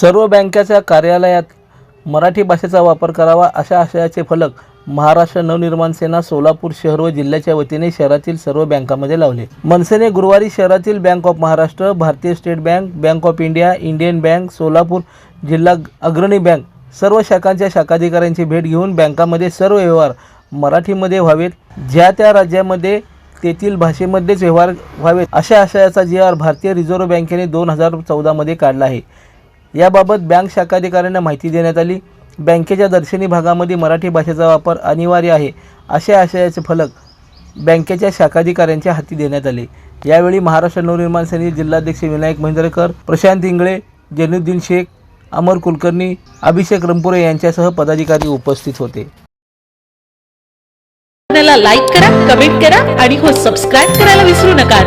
सर्व बँकेच्या कार्यालयात मराठी भाषेचा वापर करावा अशा आशयाचे फलक महाराष्ट्र नवनिर्माण सेना सोलापूर शहर व जिल्ह्याच्या वतीने शहरातील सर्व बँकांमध्ये लावले. मनसेने गुरुवारी शहरातील बँक ऑफ महाराष्ट्र भारतीय state bank bank of India Indian bank Solapur जिल्हा अग्रणी बँक सर्व शाखांच्या शाखाधिकाऱ्यांची भेट घेऊन बँकामध्ये सर्व व्यवहार मराठीमध्ये व्हावेत ज्या त्या राज्यामध्ये तेथील भाषेमध्येच व्यवहार व्हावेत अशा आशयाचा जी आर भारतीय रिझर्व्ह बँकेने दोन हजार चौदामध्ये काढला आहे. याबाबत बँक शाखाधिकाऱ्यांना माहिती देण्यात आली. बँकेच्या दर्शनी भागामध्ये मराठी भाषेचा वापर अनिवार्य आहे अशा आशयाचे फलक बँकेच्या शाखाधिकाऱ्यांच्या हाती देण्यात आले. यावेळी महाराष्ट्र नवनिर्माण सेनेचे जिल्हाध्यक्ष विनायक महेंद्रकर प्रशांत इंगळे जैनुद्दीन शेख अमर कुलकर्णी अभिषेक रंपुरे यांच्यासह पदाधिकारी उपस्थित होते. लाईक करा कमेंट करा आणि हो सबस्क्राईब करायला विसरू नका.